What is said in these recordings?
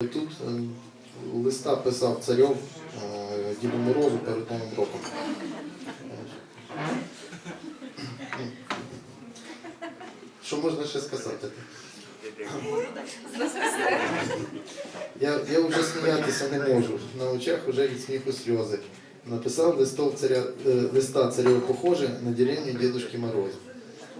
Тут е, листа писав царьов е, Діду Морозу перед Новим роком. Що можна ще сказати? Я, я вже сміятися не можу. На очах вже від сміху сльози. Написав листов царя, е, листа царю похоже на деревню Дідушки Мороза.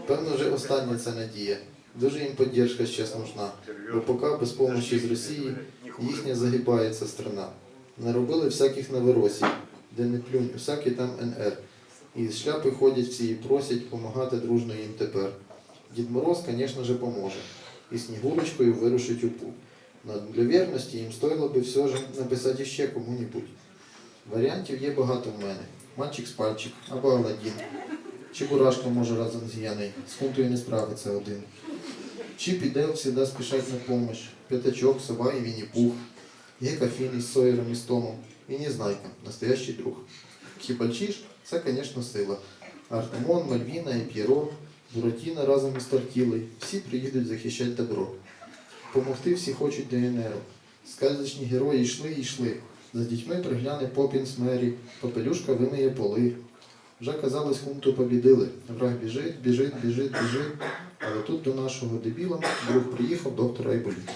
Певно, вже остання ця надія. Дуже їм підтримка зараз нужна, бо поки без допомоги з Росії їхня загибається страна. Наробили всяких новоросій, де не плюнь, всякий там НР. І з шляпи ходять всі і просять допомагати дружно їм тепер. Дід Мороз, звісно же, поможе. І Снігурочкою вирушить у путь. Но для вірності їм стоїло би все ж написати ще кому-небудь. Варіантів є багато в мене. Мальчик з пальчик або Аладдін. Чебурашка може разом з Яною. З хунтою не справиться один. Чіп і Дейл всегда спішать на помощь. П'ятачок, сова і Вінні-Пух. Гека Фін із Сойером і з Томом. І Незнайка, настоящий друг. Хібальчиш – це, звісно, сила. Артемон, Мальвіна і П'єро, Буратіна разом із Тортілою. Всі приїдуть захищати добро. Помогти всі хочуть ДНРу. Сказочні герої йшли і йшли. За дітьми пригляне Попін з Мері, Попелюшка вимиє поли. Вже казалось, хунту побідили. Враг біжить, біжить, біжить, біжить. Але тут до нашого дебіла друг приїхав доктор Айболіт.